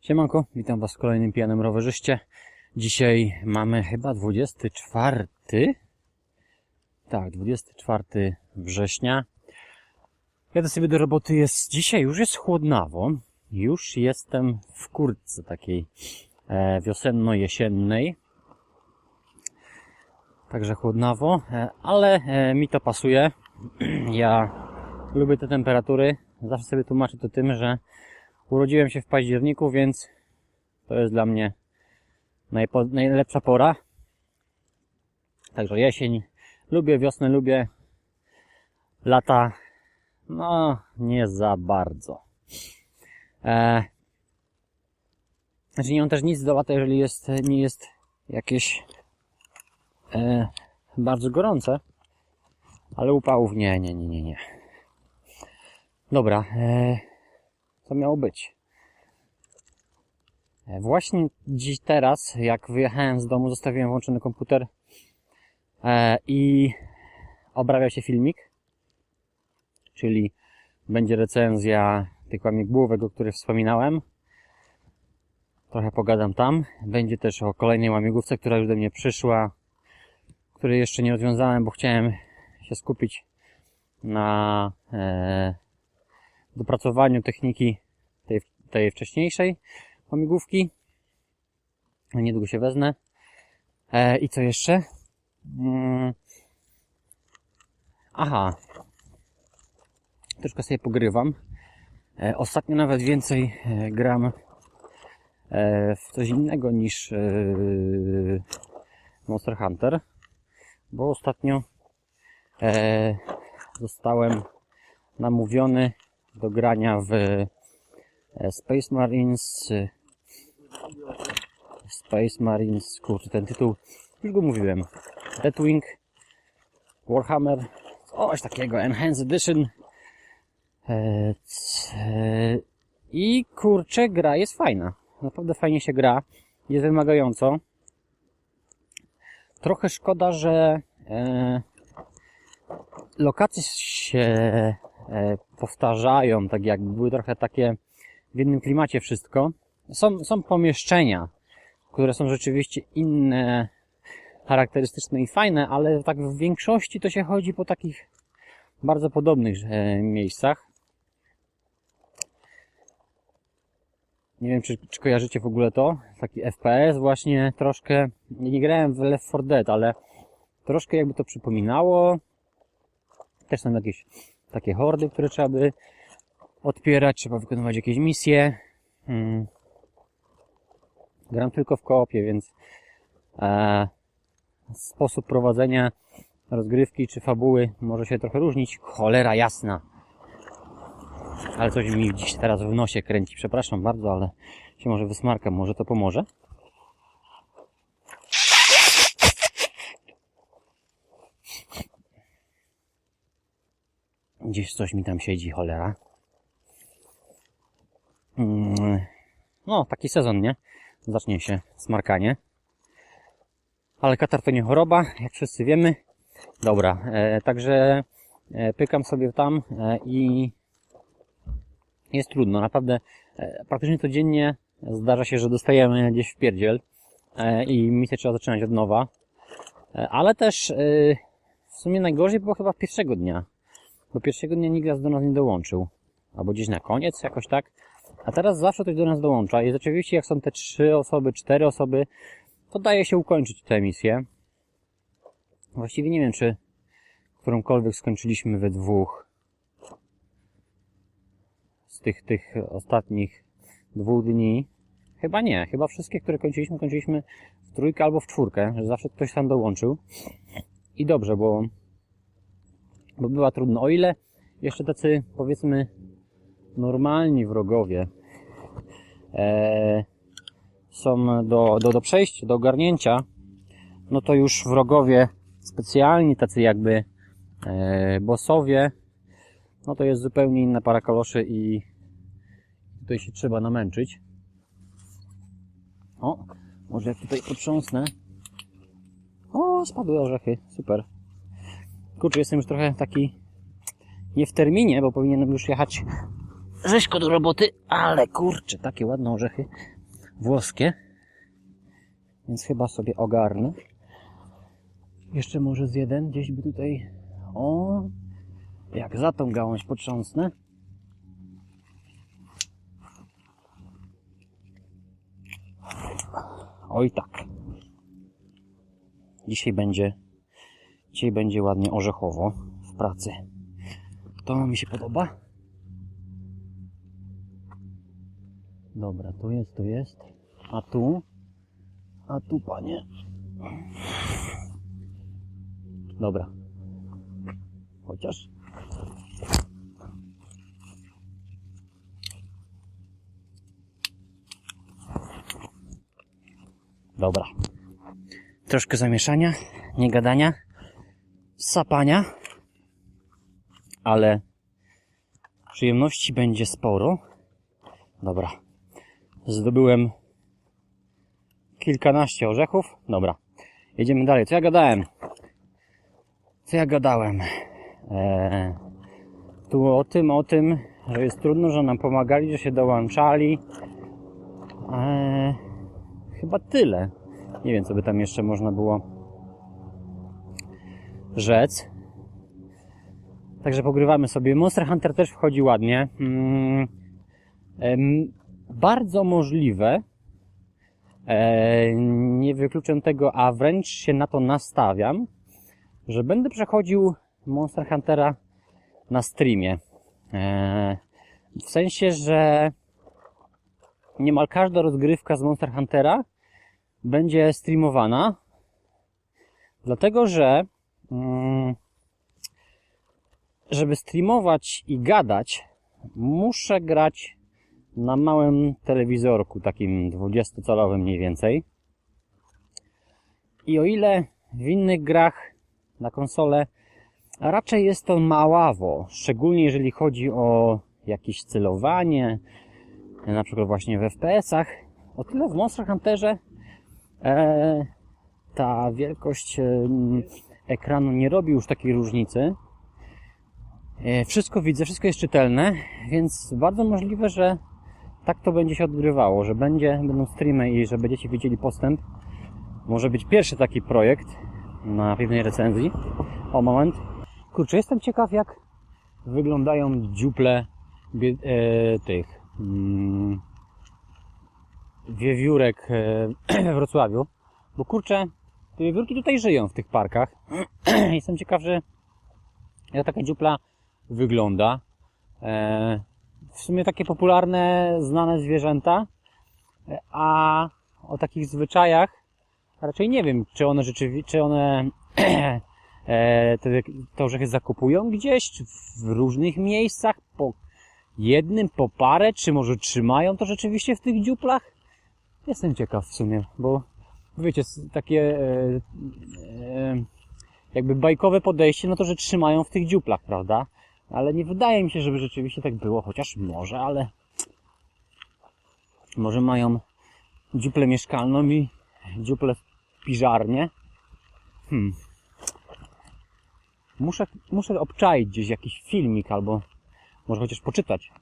Siemanko, witam Was w kolejnym pijanym rowerzyście. Dzisiaj mamy chyba 24. Tak, 24 września. Jadę sobie do roboty, jest dzisiaj, już jest chłodnawo. Już jestem w kurtce takiej e, wiosenno-jesiennej. Także chłodnawo, e, ale e, mi to pasuje. Ja lubię te temperatury. Zawsze sobie tłumaczę to tym, że urodziłem się w październiku, więc to jest dla mnie najlepsza pora. Także jesień lubię, wiosnę lubię, lata no nie za bardzo. E, znaczy nie mam też nic do lata, jeżeli jest, nie jest jakieś e, bardzo gorące, ale upałów nie, nie, nie, nie, nie. Dobra, e, co miało być? E, Właśnie dziś teraz, jak wyjechałem z domu, zostawiłem włączony komputer e, i obrabiał się filmik, czyli będzie recenzja tych łamigłówek, o których wspominałem. Trochę pogadam tam. Będzie też o kolejnej łamigłówce, która już do mnie przyszła, której jeszcze nie rozwiązałem, bo chciałem się skupić na e, dopracowaniu techniki tej, tej wcześniejszej łamigłówki. Niedługo się wezmę. E, I co jeszcze? Mm. Aha. Troszkę sobie pogrywam. E, ostatnio nawet więcej e, gram e, w coś innego niż e, Monster Hunter. Bo ostatnio e, zostałem namówiony do grania w e, Space Marines e, Space Marines, kurczę, ten tytuł już go mówiłem. Deathwing Warhammer coś takiego, Enhanced Edition. E, i kurczę, gra jest fajna. Naprawdę fajnie się gra jest wymagająco. Trochę szkoda, że lokacje się powtarzają, tak jakby były trochę takie w jednym klimacie wszystko. Są, są pomieszczenia, które są rzeczywiście inne, charakterystyczne i fajne, ale tak w większości to się chodzi po takich bardzo podobnych e, miejscach. Nie wiem, czy, czy kojarzycie w ogóle to. Taki FPS właśnie troszkę, nie grałem w Left 4 Dead, ale troszkę jakby to przypominało. Też są jakieś takie hordy, które trzeba by odpierać, trzeba wykonywać jakieś misje. Hmm. Gram tylko w koopie, więc e, sposób prowadzenia rozgrywki czy fabuły może się trochę różnić. Cholera jasna. Ale coś mi dziś teraz w nosie kręci. Przepraszam bardzo, ale się może wysmarkam. Może to pomoże? Gdzieś coś mi tam siedzi, cholera. Mm, No, taki sezon, nie? Zacznie się smarkanie. Ale katar to nie choroba, jak wszyscy wiemy. Dobra, e, także e, pykam sobie tam e, i jest trudno. Naprawdę e, praktycznie codziennie zdarza się, że dostajemy gdzieś w pierdziel e, i misję trzeba zaczynać od nowa. E, ale też e, w sumie najgorzej było chyba pierwszego dnia. Bo pierwszego dnia nikt do nas nie dołączył. Albo gdzieś na koniec, jakoś tak. A teraz zawsze ktoś do nas dołącza i rzeczywiście jak są te trzy osoby, cztery osoby, to daje się ukończyć tę misję. Właściwie nie wiem, czy którąkolwiek skończyliśmy we dwóch z tych, tych ostatnich dwóch dni. Chyba nie. Chyba wszystkie, które kończyliśmy, kończyliśmy w trójkę albo w czwórkę, że zawsze ktoś tam dołączył. I dobrze, bo, bo była trudno. O ile jeszcze tacy, powiedzmy, normalni wrogowie e, są do, do, do przejścia, do ogarnięcia, no to już wrogowie specjalni, tacy jakby e, bossowie, no to jest zupełnie inna para kaloszy i tutaj się trzeba namęczyć. O, może jak tutaj potrząsnę. O, spadły orzechy, super. Kurczę, jestem już trochę taki nie w terminie, bo powinienem już jechać rzeźko do roboty, ale kurczę, takie ładne orzechy włoskie. Więc chyba sobie ogarnę. Jeszcze może z jeden gdzieś by tutaj. O, jak za tą gałąź potrząsnę. Oj tak. Dzisiaj będzie dzisiaj będzie ładnie orzechowo w pracy. To mi się podoba. Dobra, tu jest, tu jest. A tu? A tu, panie. Dobra. Chociaż. Dobra. Troszkę zamieszania, nie gadania, sapania, ale przyjemności będzie sporo. Dobra. Zdobyłem kilkanaście orzechów. Dobra. Jedziemy dalej. Co ja gadałem? Co ja gadałem? Eee, tu o tym, o tym, że jest trudno, że nam pomagali, że się dołączali. Eee, chyba tyle. Nie wiem, co by tam jeszcze można było rzec. Także pogrywamy sobie. Monster Hunter też wchodzi ładnie. Mm, bardzo możliwe, e, nie wykluczam tego, a wręcz się na to nastawiam, że będę przechodził Monster Huntera na streamie. E, w sensie, że niemal każda rozgrywka z Monster Huntera będzie streamowana, dlatego że żeby streamować i gadać, muszę grać na małym telewizorku, takim 20-calowym mniej więcej. I o ile w innych grach na konsolę raczej jest to maławo, szczególnie jeżeli chodzi o jakieś celowanie, na przykład właśnie w FPS-ach, o tyle w Monster Hunterze e, ta wielkość e, ekranu nie robi już takiej różnicy. E, wszystko widzę, wszystko jest czytelne, więc bardzo możliwe, że tak to będzie się odgrywało, że będzie, będą streamy i że będziecie widzieli postęp. Może być pierwszy taki projekt na pewnej recenzji. O, moment. Kurczę, jestem ciekaw, jak wyglądają dziuple e, tych mm, wiewiórek e, Wrocławiu. Bo kurczę, te wiewiórki tutaj żyją w tych parkach. jestem ciekaw, że jak taka dziupla wygląda. E, w sumie takie popularne, znane zwierzęta, e, a o takich zwyczajach raczej nie wiem, czy one rzeczywiście, czy one e, te, te orzechy zakupują gdzieś, czy w różnych miejscach, po jednym, po parę, czy może trzymają to rzeczywiście w tych dziuplach? Jestem ciekaw w sumie, bo wiecie, takie e, e, jakby bajkowe podejście, no to, że trzymają w tych dziuplach, prawda? Ale nie wydaje mi się, żeby rzeczywiście tak było, chociaż może, ale może mają dziuplę mieszkalną i dziuplę piżarnię. Hmm. Muszę, muszę obczaić gdzieś jakiś filmik albo może chociaż poczytać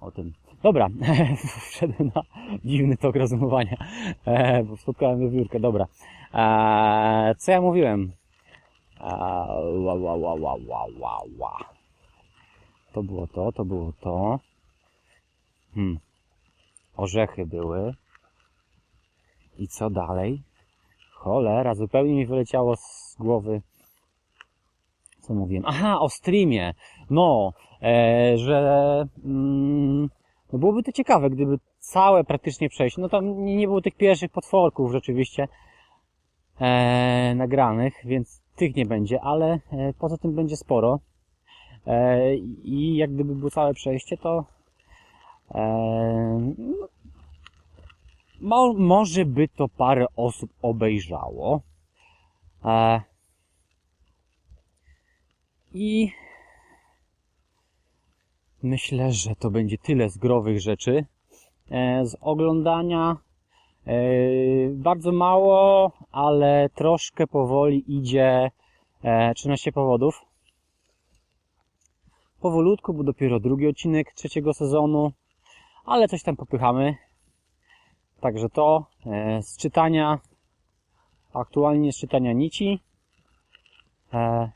o tym. Dobra, wszedłem na dziwny tok rozumowania, e, bo spotkałem wiewiórkę, dobra. E, co ja mówiłem? E, ła, ła, ła, ła, ła, ła, ła. To było to, to było to. Hmm. Orzechy były. I co dalej? Cholera, zupełnie mi wyleciało z głowy. Co mówiłem? Aha, o streamie. No, e, że mm, no byłoby to ciekawe, gdyby całe praktycznie przejść. No tam nie, było tych pierwszych potworków rzeczywiście e, nagranych, więc tych nie będzie, ale e, poza tym będzie sporo. E, I jak gdyby było całe przejście, to e, no, mo, może by to parę osób obejrzało. E, I myślę, że to będzie tyle z growych rzeczy. E, z oglądania e, bardzo mało, ale troszkę powoli idzie e, 13 powodów. powolutku, bo dopiero drugi odcinek trzeciego sezonu, ale coś tam popychamy. Także to e, z czytania, aktualnie z czytania nici. E,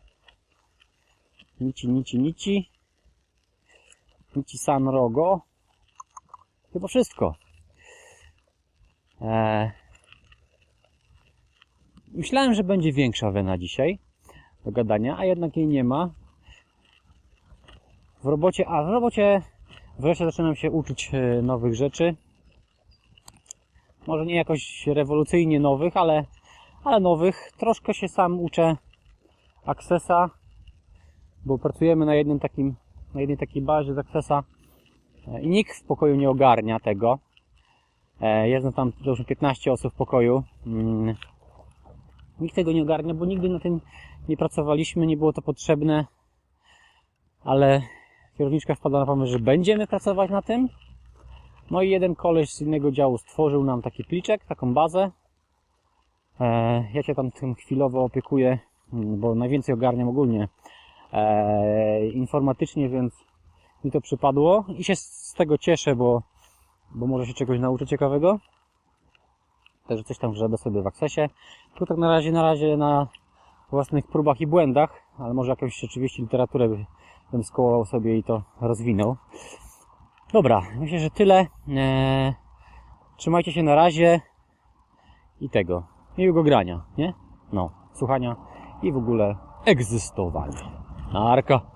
nici, nici, nici. Nici San Rogo. Chyba wszystko. E, myślałem, że będzie większa wena dzisiaj do gadania, a jednak jej nie ma. W robocie, a w robocie wreszcie zaczynam się uczyć e, nowych rzeczy. Może nie jakoś rewolucyjnie nowych, ale, ale nowych. Troszkę się sam uczę Accessa, bo pracujemy na jednym takim, na jednej takiej bazie z e, i nikt w pokoju nie ogarnia tego. E, Jest tam już 15 osób w pokoju. Mm. Nikt tego nie ogarnia, bo nigdy na tym nie pracowaliśmy, nie było to potrzebne, ale kierowniczka wpadła na pomysł, że będziemy pracować na tym. No i jeden koleś z innego działu stworzył nam taki pliczek, taką bazę. E, Ja się tam tym chwilowo opiekuję, mm, bo najwięcej ogarniam ogólnie e, informatycznie, więc mi to przypadło i się z tego cieszę, bo, bo może się czegoś nauczę ciekawego. Także coś tam grzebę sobie w akcesie. Tu tak na razie, na razie na własnych próbach i błędach, ale może jakąś rzeczywiście literaturę by- bym skołował sobie i to rozwinął. Dobra, myślę, że tyle. Eee, trzymajcie się na razie i tego. Miłego grania, nie? No, słuchania i w ogóle egzystowania. Nárka.